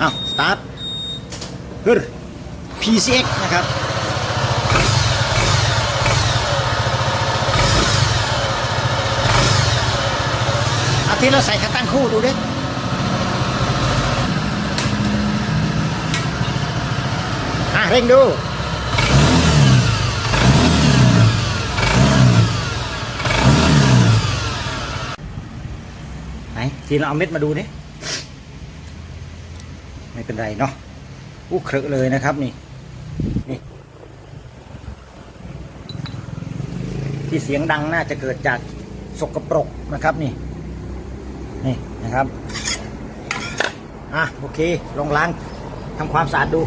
อ้าวสตาร์ทฮึร PCX นะครับ อาทิตย์เราใส่ขาตั้งคู่ดูดิอะเร่งดูไหนทีเราเอาเม็ดมาดูดิ ไม่เป็นไรเนาะอู้เครอะเลยนะครับนี่นี่ที่เสียงดังน่าจะเกิดจากสกปรกนะครับนี่นี่นะครับอะโอเคลองล้างทำความสะอาดดู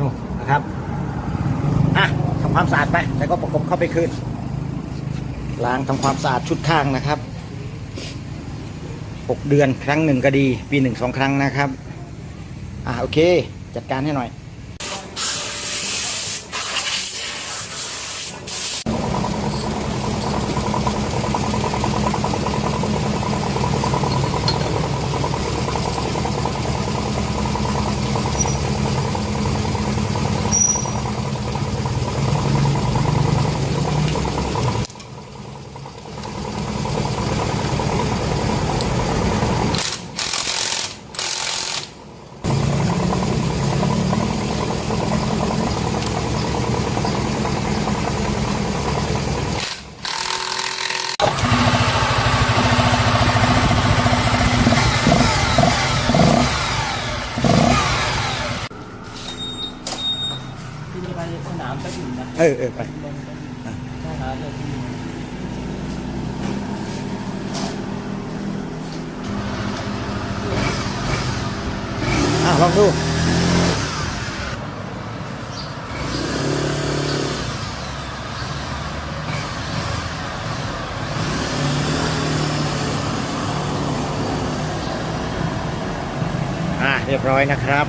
นู่นะครับอะทำความสะอาดไปแล้วก็ประกบเข้าไปคืนล้างทำความสะอาดชุดข้างนะครับหกเดือนครั้งหนึ่งก็ดี ปีหนึ่งสองครั้งนะครับ อะโอเค จัดการให้หน่อย ไปสนามไปอยู่นะเออเออไปลงไปถ้าหาเรื่องที่อะลองดูอะเรียบร้อยนะครับ